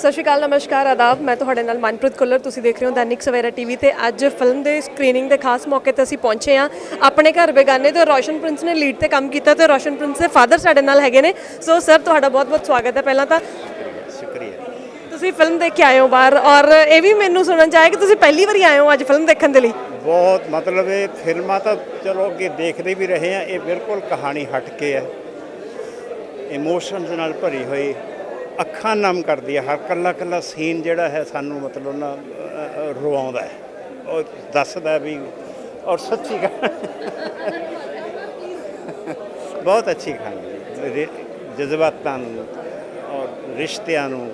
ਸਤਿ ਸ਼੍ਰੀ ਅਕਾਲ ਨਮਸਕਾਰ ਆਦਾਬ। ਮੈਂ ਤੁਹਾਡੇ ਨਾਲ ਮਨਪ੍ਰੀਤ ਕੁੱਲਰ ਤੁਸੀਂ ਦੇਖ ਰਹੇ ਹੋ ਦੈਨਿਕ ਸਵੇਰਾ ਟੀਵੀ ਤੇ ਅੱਜ ਫਿਲਮ ਦੇ ਸਕਰੀਨਿੰਗ ਦੇ ਖਾਸ ਮੌਕੇ ਤੇ ਅਸੀਂ ਪਹੁੰਚੇ ਹਾਂ। ਆਪਣੇ ਘਰ ਬੇਗਾਨੇ ਤੇ ਰੋਸ਼ਨ ਪ੍ਰਿੰਸ ਨੇ ਲੀਡ ਤੇ ਕੰਮ ਕੀਤਾ ਤੇ ਰੋਸ਼ਨ ਪ੍ਰਿੰਸ ਦੇ ਫਾਦਰ ਸਾਡੇ ਨਾਲ ਹੈਗੇ ਨੇ। ਸੋ ਸਰ ਤੁਹਾਡਾ ਬਹੁਤ-ਬਹੁਤ ਸਵਾਗਤ ਹੈ ਪਹਿਲਾਂ ਤਾਂ। ਸ਼ੁਕਰੀਆ। ਤੁਸੀਂ ਫਿਲਮ ਦੇਖ ਕੇ ਆਏ ਹੋ ਬਾਹਰ ਔਰ ਇਹ ਵੀ ਮੈਨੂੰ ਸੁਣਨ ਚ ਆਇਆ ਕਿ ਤੁਸੀਂ ਪਹਿਲੀ ਵਾਰੀ ਆਏ ਹੋ ਅੱਜ ਫਿਲਮ ਦੇਖਣ ਦੇ ਲਈ। ਬਹੁਤ ਮਤਲਬ ਇਹ ਫਿਲਮਾਂ ਤਾਂ ਚਲੋ ਅੱਗੇ ਦੇਖਦੇ ਵੀ ਰਹੇ ਆ ਇਹ ਬਿਲਕੁਲ ਕਹਾਣੀ ਹਟ ਕੇ ਹੈ। ਇਮੋਸ਼ਨਸ ਨਾਲ ਭਰੀ ਹੋਈ ਅੱਖਾਂ ਨਮ ਕਰਦੀ ਹੈ ਹਰ ਕੱਲਾ ਕੱਲਾ ਸੀਨ ਜਿਹੜਾ ਹੈ ਸਾਨੂੰ ਮਤਲਬ ਨਾ ਅ, ਅ, ਰਵਾਉਂਦਾ ਹੈ। ਉਹ ਦੱਸਦਾ ਵੀ ਔਰ ਸੱਚੀ ਗੱਲ ਬਹੁਤ ਅੱਛੀ ਕਹਾਣੀ ਜਜ਼ਬਾਤਾਂ ਨੂੰ ਔਰ ਰਿਸ਼ਤਿਆਂ ਨੂੰ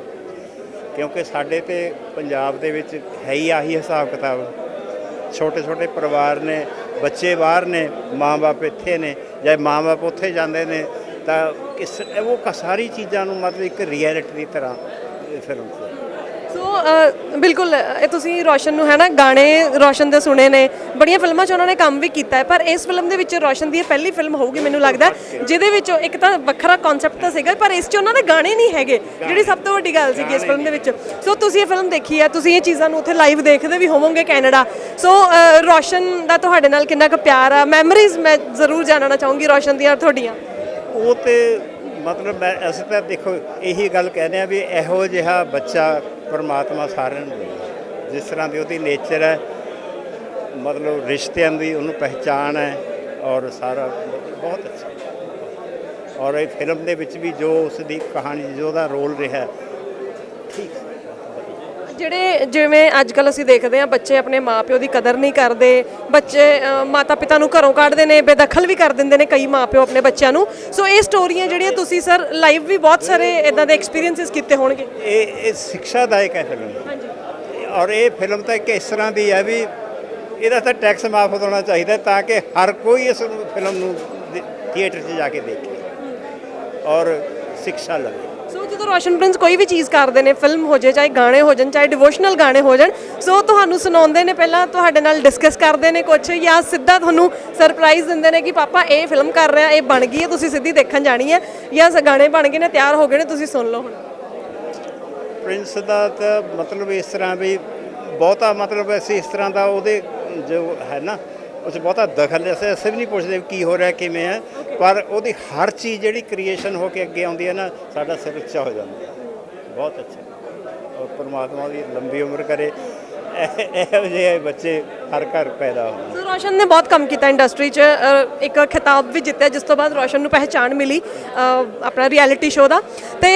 ਕਿਉਂਕਿ ਸਾਡੇ ਤੇ ਪੰਜਾਬ ਦੇ ਵਿੱਚ ਹੈ ਹੀ ਆਹੀ ਹਿਸਾਬ ਕਿਤਾਬ। ਛੋਟੇ ਛੋਟੇ ਪਰਿਵਾਰ ਨੇ ਬੱਚੇ ਬਾਹਰ ਨੇ ਮਾਂ-ਬਾਪ ਇੱਥੇ ਨੇ ਜਾਂ ਮਾਂ-ਬਾਪ ਉੱਥੇ ਜਾਂਦੇ ਨੇ ਤਾਂ ਇਸ ਉਹ ਸਾਰੀ ਚੀਜ਼ਾਂ ਨੂੰ ਮਤਲਬ ਇੱਕ ਰਿਐਲਿਟੀ ਦੀ ਤਰ੍ਹਾਂ ਫਿਲਮ ਸੀ ਸੋ ਬਿਲਕੁਲ ਇਹ ਤੁਸੀਂ ਰੋਸ਼ਨ ਨੂੰ ਹੈ ਨਾ ਗਾਣੇ ਰੋਸ਼ਨ ਦੇ ਸੁਣੇ ਨੇ ਬੜੀਆਂ ਫਿਲਮਾਂ 'ਚ ਉਹਨਾਂ ਨੇ ਕੰਮ ਵੀ ਕੀਤਾ ਹੈ ਪਰ ਇਸ ਫਿਲਮ ਦੇ ਵਿੱਚ ਰੋਸ਼ਨ ਦੀ ਇਹ ਪਹਿਲੀ ਫਿਲਮ ਹੋਊਗੀ ਮੈਨੂੰ ਲੱਗਦਾ ਜਿਹਦੇ ਵਿੱਚ ਇੱਕ ਤਾਂ ਵੱਖਰਾ ਕਨਸੈਪਟ ਤਾਂ ਸੀਗਾ ਪਰ ਇਸ 'ਚ ਉਹਨਾਂ ਦੇ ਗਾਣੇ ਨਹੀਂ ਹੈਗੇ ਜਿਹੜੀ ਸਭ ਤੋਂ ਵੱਡੀ ਗੱਲ ਸੀਗੀ ਇਸ ਫਿਲਮ ਦੇ ਵਿੱਚ। ਸੋ ਤੁਸੀਂ ਇਹ ਫਿਲਮ ਦੇਖੀ ਹੈ ਤੁਸੀਂ ਇਹ ਚੀਜ਼ਾਂ ਨੂੰ ਉੱਥੇ ਲਾਈਵ ਦੇਖਦੇ ਵੀ ਹੋਵੋਗੇ ਕੈਨੇਡਾ। ਸੋ ਰੋਸ਼ਨ ਦਾ ਤੁਹਾਡੇ ਨਾਲ ਕਿੰਨਾ ਕੁ ਪਿਆਰ ਆ ਮੈਮਰੀਜ਼ ਮੈਂ ਜ਼ਰੂਰ ਜਾਣਨਾ ਚਾਹੂੰਗੀ ਰੋਸ਼ਨ ਦੀਆਂ ਤੁਹਾਡੀਆਂ। ਉਹ ਤੇ ਮਤਲਬ ਮੈਂ ਅਸੀਂ ਤਾਂ ਦੇਖੋ ਇਹੀ ਗੱਲ ਕਹਿੰਦੇ ਆ ਵੀ ਇਹੋ ਜਿਹਾ ਬੱਚਾ ਪਰਮਾਤਮਾ ਸਾਰਿਆਂ ਨੂੰ ਦੇਵੇ ਜਿਸ ਤਰ੍ਹਾਂ ਦੀ ਉਹਦੀ ਨੇਚਰ ਹੈ, ਮਤਲਬ ਰਿਸ਼ਤਿਆਂ ਦੀ ਉਹਨੂੰ ਪਹਿਚਾਣ ਹੈ ਔਰ ਸਾਰਾ ਬਹੁਤ ਅੱਛਾ। ਔਰ ਇਹ ਫਿਲਮ ਦੇ ਵਿੱਚ ਵੀ ਜੋ ਉਸ ਦੀ ਕਹਾਣੀ, ਜੋ ਉਹਦਾ ਰੋਲ ਰਿਹਾ ਜਿਹੜੇ ਜਿਵੇਂ ਅੱਜ ਕੱਲ ਅਸੀਂ ਦੇਖਦੇ ਹਾਂ ਬੱਚੇ ਆਪਣੇ ਮਾਪਿਓ ਦੀ ਕਦਰ ਨਹੀਂ ਕਰਦੇ ਬੱਚੇ ਮਾਤਾ ਪਿਤਾ ਨੂੰ ਘਰੋਂ ਕੱਢਦੇ ਨੇ ਬੇਦਖਲ ਵੀ ਕਰ ਦਿੰਦੇ ਨੇ ਕਈ ਮਾਪਿਓ ਆਪਣੇ ਬੱਚਿਆਂ ਨੂੰ। ਸੋ ਇਹ ਸਟੋਰੀਆਂ ਜਿਹੜੀਆਂ ਤੁਸੀਂ ਸਰ ਲਾਈਵ ਵੀ ਬਹੁਤ ਸਾਰੇ ਇਦਾਂ ਦੇ ਐਕਸਪੀਰੀਐਂਸਸ ਕੀਤੇ ਹੋਣਗੇ। ਇਹ ਇਹ ਸਿੱਖਿਆਦਾਇਕ ਹੈ। ਫਿਲਮ ਹਾਂਜੀ। ਔਰ ਇਹ ਫਿਲਮ ਤਾਂ ਇੱਕ ਇਸ ਤਰ੍ਹਾਂ ਦੀ ਹੈ ਵੀ ਇਹਦਾ ਤਾਂ ਟੈਕਸ ਮਾਫ ਹੋਣਾ ਚਾਹੀਦਾ ਤਾਂ ਕਿ ਹਰ ਕੋਈ ਇਸ ਫਿਲਮ ਨੂੰ ਥੀਏਟਰ 'ਚ ਜਾ ਕੇ ਦੇਖੇ। ਔਰ ਸਿੱਖਿਆ ਲਵੇ। ਸੋ ਜਦੋਂ ਰੋਸ਼ਨ ਪ੍ਰਿੰਸ ਕੋਈ ਵੀ ਚੀਜ਼ ਕਰਦੇ ਨੇ ਫਿਲਮ ਹੋ ਜਾਏ ਚਾਹੇ ਗਾਣੇ ਹੋ ਜਾਣ, ਚਾਹੇ ਡਿਵੋਸ਼ਨਲ ਗਾਣੇ ਹੋ ਜਾਣ ਸੋ ਤੁਹਾਨੂੰ ਸੁਣਾਉਂਦੇ ਨੇ, ਪਹਿਲਾਂ ਤੁਹਾਡੇ ਨਾਲ ਡਿਸਕਸ ਕਰਦੇ ਨੇ ਕੁਝ ਜਾਂ ਸਿੱਧਾ ਤੁਹਾਨੂੰ ਸਰਪ੍ਰਾਈਜ਼ ਦਿੰਦੇ ਨੇ ਕਿ ਪਾਪਾ, ਇਹ ਫਿਲਮ ਕਰ ਰਿਹਾ, ਇਹ ਬਣ ਗਈ ਹੈ, ਤੁਸੀਂ ਸਿੱਧੀ ਦੇਖਣ ਜਾਣੀ ਹੈ, ਜਾਂ ਸ- ਗਾਣੇ ਬਣ ਗਏ ਨੇ, ਤਿਆਰ ਹੋ ਗਏ ਨੇ, ਤੁਸੀਂ ਸੁਣ ਲਓ ਹੁਣ। ਪ੍ਰਿੰਸ ਦਾ ਤਾਂ ਮਤਲਬ ਇਸ ਤਰ੍ਹਾਂ ਵੀ ਬਹੁਤਾ ਮਤਲਬ ਅਸੀਂ ਇਸ ਤਰ੍ਹਾਂ ਦਾ ਉਹਦੇ ਜੋ ਹੈ ਨਾ 'ਚ ਬਹੁਤਾ ਦਖਲ ਅਸੀਂ ਅਸੀਂ ਵੀ ਨਹੀਂ ਪੁੱਛਦੇ ਕੀ ਹੋ ਰਿਹਾ ਕਿਵੇਂ ਹੈ। ਪਰ ਉਹਦੀ ਹਰ ਚੀਜ਼ ਜਿਹੜੀ ਕ੍ਰੀਏਸ਼ਨ ਹੋ ਕੇ ਅੱਗੇ ਆਉਂਦੀ ਹੈ ਨਾ ਸਾਡਾ ਸਿਰ ਉੱਚਾ ਹੋ ਜਾਂਦਾ ਹੈ। ਬਹੁਤ ਅੱਛਾ ਔਰ ਪਰਮਾਤਮਾ ਦੀ ਲੰਬੀ ਉਮਰ ਕਰੇ। ਇਹ- ਜਿਹੇ ਬੱਚੇ ਹਰ ਘਰ ਪੈਦਾ ਹੋਣ। ਸੋ ਰੋਸ਼ਨ ਨੇ ਬਹੁਤ ਕੰਮ ਕੀਤਾ ਇੰਡਸਟਰੀ 'ਚ। ਇੱਕ ਖਿਤਾਬ ਵੀ ਜਿੱਤਿਆ ਜਿਸ ਤੋਂ ਬਾਅਦ ਰੋਸ਼ਨ ਨੂੰ ਪਹਿਚਾਣ ਮਿਲੀ ਆਪਣਾ ਰਿਐਲਿਟੀ ਸ਼ੋਅ ਦਾ। ਤੇ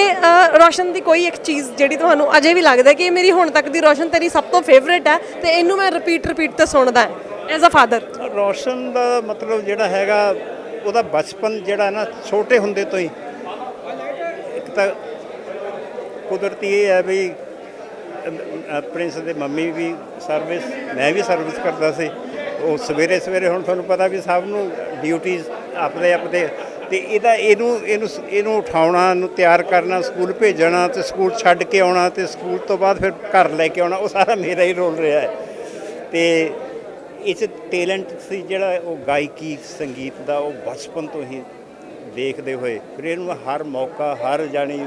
ਰੋਸ਼ਨ ਦੀ ਕੋਈ ਇੱਕ ਚੀਜ਼ ਜਿਹੜੀ ਤੁਹਾਨੂੰ ਅਜੇ ਵੀ ਲੱਗਦਾ ਕਿ ਇਹ ਮੇਰੀ ਹੁਣ ਤੱਕ ਦੀ ਰੋਸ਼ਨ ਤੇਰੀ ਸਭ ਤੋਂ ਫੇਵਰੇਟ ਹੈ ਤੇ ਇਹਨੂੰ ਮੈਂ ਰਿਪੀਟ ਰਿਪੀਟ ਤੇ ਸੁਣਦਾ ਐਜ਼ ਅ ਫਾਦਰ ਰੋਸ਼ਨ ਦਾ ਮਤਲਬ ਜਿਹੜਾ ਹੈਗਾ, ਉਹਦਾ ਬਚਪਨ ਜਿਹੜਾ ਨਾ, ਛੋਟੇ ਹੁੰਦੇ ਤੋਂ ਹੀ। ਇੱਕ ਤਾਂ ਕੁਦਰਤੀ ਇਹ ਹੈ ਵੀ ਪ੍ਰਿੰਸ ਦੇ ਮੰਮੀ ਵੀ ਸਰਵਿਸ ਮੈਂ ਵੀ ਸਰਵਿਸ ਕਰਦਾ ਸੀ। ਉਹ ਸਵੇਰੇ ਸਵੇਰੇ ਹੁਣ ਤੁਹਾਨੂੰ ਪਤਾ ਵੀ ਸਭ ਨੂੰ ਡਿਊਟੀਆਂ ਆਪਣੇ ਆਪਣੇ ਤੇ ਇਹਦਾ ਇਹਨੂੰ ਇਹਨੂੰ ਇਹਨੂੰ ਉਠਾਉਣਾ ਨੂੰ ਤਿਆਰ ਕਰਨਾ ਸਕੂਲ ਭੇਜਣਾ ਤੇ ਸਕੂਲ ਛੱਡ ਕੇ ਆਉਣਾ ਤੇ ਸਕੂਲ ਤੋਂ ਬਾਅਦ ਫਿਰ ਘਰ ਲੈ ਕੇ ਆਉਣਾ, ਉਹ ਸਾਰਾ ਮੇਰਾ ਹੀ ਰੋਲ ਰਿਹਾ ਹੈ। ਤੇ ਇਹ 'ਚ ਟੈਲੈਂਟ ਸੀ ਜਿਹੜਾ ਉਹ ਗਾਇਕੀ ਸੰਗੀਤ ਦਾ ਉਹ ਬਚਪਨ ਤੋਂ ਹੀ ਦੇਖਦੇ ਹੋਏ, ਫਿਰ ਇਹਨੂੰ ਹਰ ਮੌਕਾ, ਹਰ ਜਾਣੀ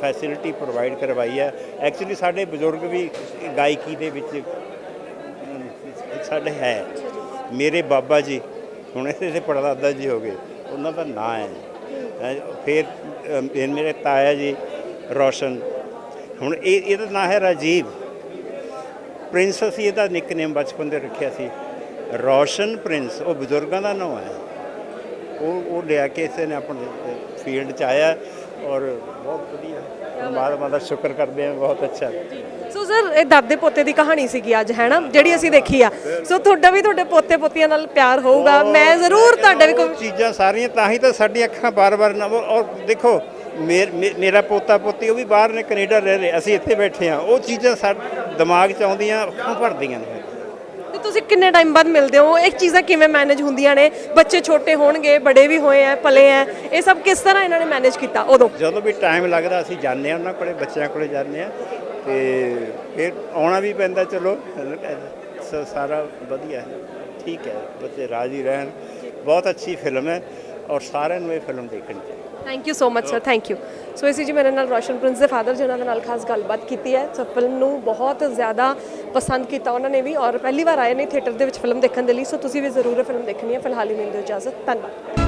ਫੈਸਿਲਿਟੀ ਪ੍ਰੋਵਾਈਡ ਕਰਵਾਈ ਹੈ। ਐਕਚੁਅਲੀ ਸਾਡੇ ਬਜ਼ੁਰਗ ਵੀ ਗਾਇਕੀ ਦੇ ਵਿੱਚ ਸਾਡੇ ਹੈ। ਮੇਰੇ ਬਾਬਾ ਜੀ, ਹੁਣ ਇਹਦੇ ਤੇ ਪੜਦਾਦਾ ਜੀ ਹੋ ਗਏ, ਉਹਨਾਂ ਦਾ ਨਾਂ ਹੈ। ਫਿਰ ਮੇਰੇ ਤਾਇਆ ਜੀ, ਰੋਸ਼ਨ। ਹੁਣ ਇਹ, ਇਹਦਾ ਨਾਂ ਹੈ ਰਾਜੀਵ। ਪ੍ਰਿੰਸ ਅਸੀਂ ਇਹਦਾ ਨਿਕਨੇਮ ਬਚਪਨ ਦੇ ਰੱਖਿਆ ਸੀ। ਰੋਸ਼ਨ ਪ੍ਰਿੰਸ ਉਹ ਬਜ਼ੁਰਗਾਂ ਦਾ ਨਾਮ ਹੈ। ਉਹ ਉਹ ਲਿਆ ਕੇ ਇਸੇ ਨੇ ਆਪਣੇ ਫੀਲਡ ਚ ਆਇਆ ਔਰ ਬਹੁਤ ਵਧੀਆ। ਪਰਮਾਤਮਾ ਦਾ ਸ਼ੁਕਰ ਕਰਦੇ ਹਾਂ ਬਹੁਤ ਅੱਛਾ। ਸੋ ਸਰ ਇਹ ਦਾਦੇ ਪੋਤੇ ਦੀ ਕਹਾਣੀ ਸੀਗੀ ਅੱਜ ਹੈ ਨਾ? ਜਿਹੜੀ ਅਸੀਂ ਦੇਖੀ ਆ। ਸੋ ਤੁਹਾਡਾ ਵੀ ਤੁਹਾਡੇ ਪੋਤੇ ਪੋਤੀਆਂ ਨਾਲ ਪਿਆਰ ਹੋਊਗਾ। ਮੈਂ ਜ਼ਰੂਰ ਤੁਹਾਡੇ ਵੀ ਕੋਈ ਚੀਜ਼ਾਂ ਸਾਰੀਆਂ ਤਾਂ ਹੀ ਤਾਂ ਸਾਡੀਆਂ ਅੱਖਾਂ ਬਾਰ-ਬਾਰ ਨਾ ਔਰ ਦੇਖੋ ਮੇਰ- ਪੋਤਾ ਪੋਤੀ ਉਹ ਵੀ ਬਾਹਰ ਨੇ ਕੈਨੇਡਾ ਰਹਿ ਰਹੇ ਅਸੀਂ ਇੱਥੇ ਬੈਠੇ ਆ ਉਹ ਚੀਜ਼ਾਂ ਸਾਡੇ ਦਿਮਾਗ 'ਚ ਆਉਂਦੀਆਂ ਅੱਖਾਂ ਭਰਦੀਆਂ ਨੇ। ਤੇ ਤੁਸੀਂ ਕਿੰਨੇ ਟਾਈਮ ਬਾਅਦ ਮਿਲਦੇ ਹੋ? ਇਹ ਚੀਜ਼ਾਂ ਕਿਵੇਂ ਮੈਨੇਜ ਹੁੰਦੀਆਂ ਨੇ? ਬੱਚੇ ਛੋਟੇ ਹੋਣਗੇ ਬੜੇ ਵੀ ਹੋਏ ਆ ਪਲੇ ਆ ਇਹ ਸਭ ਕਿਸ ਤਰ੍ਹਾਂ ਇਹਨਾਂ ਨੇ ਮੈਨੇਜ ਕੀਤਾ? ਉਦੋਂ। ਜਦੋਂ ਵੀ ਟਾਈਮ ਲੱਗਦਾ ਅਸੀਂ ਜਾਂਦੇ ਆ ਉਹਨਾਂ ਕੋਲੇ ਬੱਚਿਆਂ ਕੋਲੇ ਜਾਂਦੇ ਆ ਤੇ ਫਿਰ ਆਉਣਾ ਵੀ ਪੈਂਦਾ ਚਲੋ ਸਾਰਾ ਵਧੀਆ ਹੈ। ਠੀਕ ਹੈ ਬੱਚੇ ਰਾਜੀ ਰਹਿਣ। ਬਹੁਤ ਅੱਛੀ ਫਿਲਮ ਹੈ ਔਰ ਸਾਰਿਆਂ ਨੂੰ ਇਹ ਫਿਲਮ ਦੇਖਣੀ ਚਾਹੀਦੀ। Thank you so much sir thank you so ਇਸੀ ਜੀ ਮੇਰੇ ਨਾਲ ਰੋਸ਼ਨ ਪ੍ਰਿੰਸ ਦੇ ਫਾਦਰ ਜਿਨ੍ਹਾਂ ਦੇ ਨਾਲ ਖਾਸ ਗੱਲਬਾਤ ਕੀਤੀ ਹੈ। ਸੋ ਫਿਲਮ ਨੂੰ ਬਹੁਤ ਜ਼ਿਆਦਾ ਪਸੰਦ ਕੀਤਾ ਉਹਨਾਂ ਨੇ ਵੀ ਔਰ ਪਹਿਲੀ ਵਾਰ ਆਏ ਨੇ ਥੀਏਟਰ ਦੇ ਵਿੱਚ ਫਿਲਮ ਦੇਖਣ ਦੇ ਲਈ। ਸੋ ਤੁਸੀਂ ਵੀ ਜ਼ਰੂਰ ਇਹ ਫਿਲਮ ਦੇਖਣੀ ਹੈ। ਫਿਲਹਾਲ ਹੀ ਮਿਲਦੇ ਦਿਓ ਇਜਾਜ਼ਤ। ਧੰਨਵਾਦ।